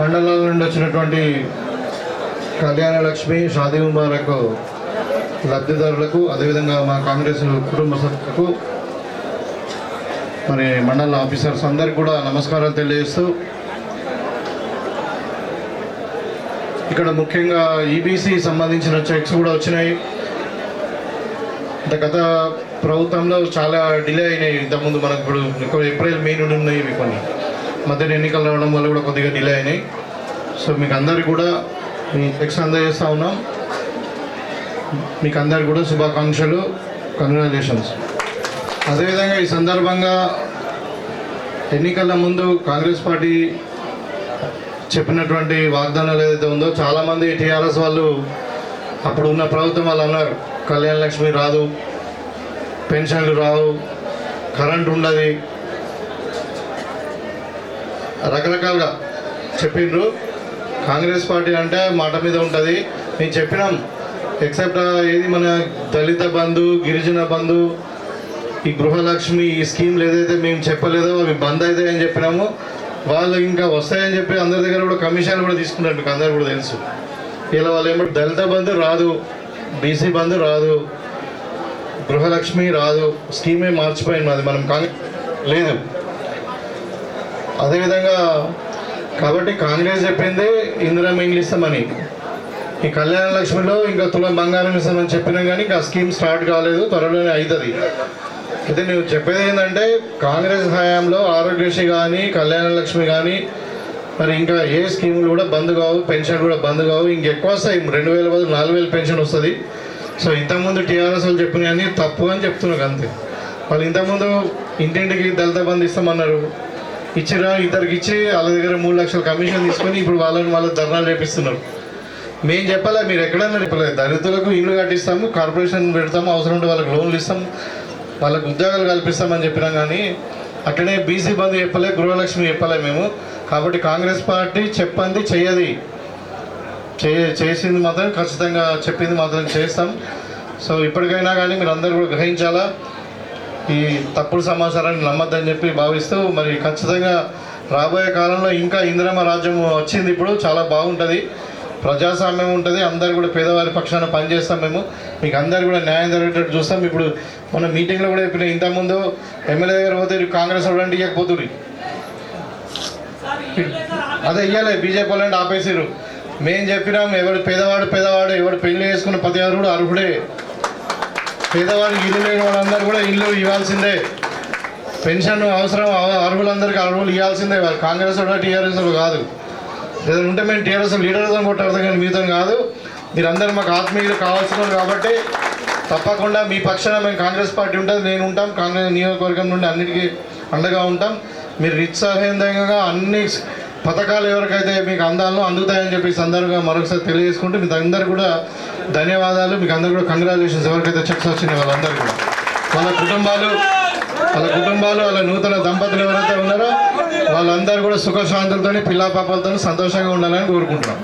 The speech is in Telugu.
మండలాల నుండి వచ్చినటువంటి కళ్యాణ లక్ష్మి షాదీ లబ్ధిదారులకు అదేవిధంగా మా కాంగ్రెస్ కుటుంబ సభ్యులకు మరి మండల ఆఫీసర్స్ అందరికి కూడా నమస్కారాలు తెలియజేస్తూ ఇక్కడ ముఖ్యంగా ఈబీసీ సంబంధించిన చెక్స్ కూడా వచ్చినాయి. అంటే గత ప్రభుత్వంలో చాలా డిలే అయినాయి. ఇంతకుముందు మనకు ఇప్పుడు ఇప్పుడు ఏప్రిల్ మే నుండి ఉన్నాయి ఇవి కొన్ని. మధ్యన ఎన్నికలు రావడం వల్ల కూడా కొద్దిగా డిలే అయినాయి. సో మీకు అందరికి కూడా మీ చెక్స్ అందజేస్తూ ఉన్నాం. మీకు అందరికి కూడా శుభాకాంక్షలు. కంగ్రాచులేషన్స్ అదేవిధంగా ఈ సందర్భంగా ఎన్నికల ముందు కాంగ్రెస్ పార్టీ చెప్పినటువంటి వాగ్దానాలు ఏదైతే ఉందో చాలామంది టీఆర్ఎస్ వాళ్ళు అప్పుడు ఉన్న ప్రభుత్వం వాళ్ళు అన్నారు కళ్యాణ లక్ష్మి రాదు పెన్షన్లు రావు కరెంట్ ఉండదు రకరకాలుగా చెప్పిండ్రు. కాంగ్రెస్ పార్టీ అంటే మాట మీద ఉంటుంది. మేము చెప్పినాం. ఎక్సెప్ట్ ఏది మన దళిత బంధు గిరిజన బంధు ఈ గృహలక్ష్మి ఈ స్కీమ్లు ఏదైతే మేము చెప్పలేదో అవి బంద్ అవుతాయని చెప్పినాము. వాళ్ళు ఇంకా వస్తాయని చెప్పి అందరి దగ్గర కూడా కమిషన్ కూడా తీసుకున్నారు మీకు అందరు కూడా తెలుసు. ఇలా వాళ్ళు ఏమంటే దళిత బంధు రాదు. బీసీ బంధు రాదు. గృహలక్ష్మి రాదు. స్కీమే మార్చిపోయింది అది మనం కాంగ్రెస్ లేదు. అదేవిధంగా కాబట్టి కాంగ్రెస్ చెప్పింది ఇందిరా మింగ్లు ఇస్తామని. ఈ కళ్యాణ లక్ష్మిలో ఇంకా తులం బంగారం ఇస్తామని చెప్పినా కానీ ఇంకా స్కీమ్ స్టార్ట్ కాలేదు త్వరలోనే అవుతుంది అయితే నేను చెప్పేది ఏంటంటే కాంగ్రెస్ హయాంలో ఆరోగ్యశ్రీ కానీ కళ్యాణ లక్ష్మి కానీ మరి ఇంకా ఏ స్కీములు కూడా బంద్ కావు పెన్షన్ కూడా బంద్ కావు ఇంకెక్కువ వస్తాయి రెండు వేల బదులు నాలుగు వేలు పెన్షన్ వస్తుంది. సో ఇంతకుముందు టీఆర్ఎస్ వాళ్ళు చెప్పిన అన్ని తప్పు అని చెప్తున్నారు అంతే. వాళ్ళు ఇంతకుముందు ఇంటింటికి దళిత బంధు ఇస్తామన్నారు. ఇచ్చిరా ఇద్దరికి ఇచ్చి వాళ్ళ దగ్గర మూడు లక్షల కమిషన్ తీసుకొని ఇప్పుడు వాళ్ళని వాళ్ళ ధర్నాలు చేపిస్తున్నారు. మేము చెప్పాలా మీరు ఎక్కడన్నా చెప్పలేదు దళితులకు ఇల్లు కట్టిస్తాము కార్పొరేషన్ పెడతాము అవసరం ఉంటే వాళ్ళకి లోన్లు ఇస్తాం వాళ్ళకి ఉద్యోగాలు కల్పిస్తామని చెప్పినాం కానీ అట్లనే బీసీ బంధు చెప్పలే గృహలక్ష్మి చెప్పలే మేము. కాబట్టి కాంగ్రెస్ పార్టీ చెప్పంది చెయ్యది. చే చేసింది మాత్రం ఖచ్చితంగా చెప్పింది మాత్రం చేస్తాం. సో ఇప్పటికైనా కానీ మీరు అందరూ కూడా గ్రహించాలా ఈ తప్పుడు సమాచారాన్ని నమ్మద్దని చెప్పి భావిస్తూ మరి ఖచ్చితంగా రాబోయే కాలంలో ఇంకా ఇందిరమ్మ రాజ్యం వచ్చింది ఇప్పుడు. చాలా బాగుంటుంది. ప్రజాస్వామ్యం ఉంటుంది. అందరు కూడా పేదవారి పక్షాన పనిచేస్తాం మేము. మీకు అందరు కూడా న్యాయం జరిగేటట్టు చూస్తాం. ఇప్పుడు మన మీటింగ్లో కూడా చెప్పిన ఇంతకుముందు ఎమ్మెల్యే దగ్గర పోతే కాంగ్రెస్ వాళ్ళు అంటే ఇవ్వకపోతుంది అదే ఇవ్వలే బీజేపీ వాళ్ళంటే ఆపేసారు మేము చెప్పినాం ఎవడు పేదవాడు పేదవాడు ఎవడు పెళ్ళి చేసుకున్న ప్రతి వారు కూడా అర్హుడే. పేదవాడికి ఇల్లు లేని వాళ్ళందరూ కూడా ఇల్లు ఇవ్వాల్సిందే. పెన్షన్ అవసరం అర్హులందరికీ అర్హులు ఇవ్వాల్సిందే. వాళ్ళు కాంగ్రెస్ కూడా టీఆర్ఎస్ కాదు. ఏదైనా ఉంటే మేము టీఆర్ఎస్ లీడర్తో కొట్టారు కానీ మీతో కాదు. మీరందరూ మాకు ఆత్మీయులు కావాల్సిన కాబట్టి తప్పకుండా మీ పక్షాన మేము కాంగ్రెస్ పార్టీ ఉంటుంది నేను ఉంటాం. కాంగ్రెస్ నియోజకవర్గం నుండి అన్నిటికీ అండగా ఉంటాం. మీరు నిత్సాహంగా అన్ని పథకాలు ఎవరికైతే మీకు అందాలో అందుతాయని చెప్పి సందర్భంగా మరొకసారి తెలియజేసుకుంటూ మీ అందరూ కూడా ధన్యవాదాలు. మీకు అందరు కూడా కంగ్రాచులేషన్స్ ఎవరికైతే చెక్స్ వచ్చినాయి వాళ్ళందరూ కూడా. వాళ్ళ కుటుంబాలు వాళ్ళ కుటుంబాలు వాళ్ళ నూతన దంపతులు ఎవరైతే ఉన్నారో వాళ్ళందరూ కూడా సుఖశాంతులతో పిల్లా పాపలతో సంతోషంగా ఉండాలని కోరుకుంటున్నాం.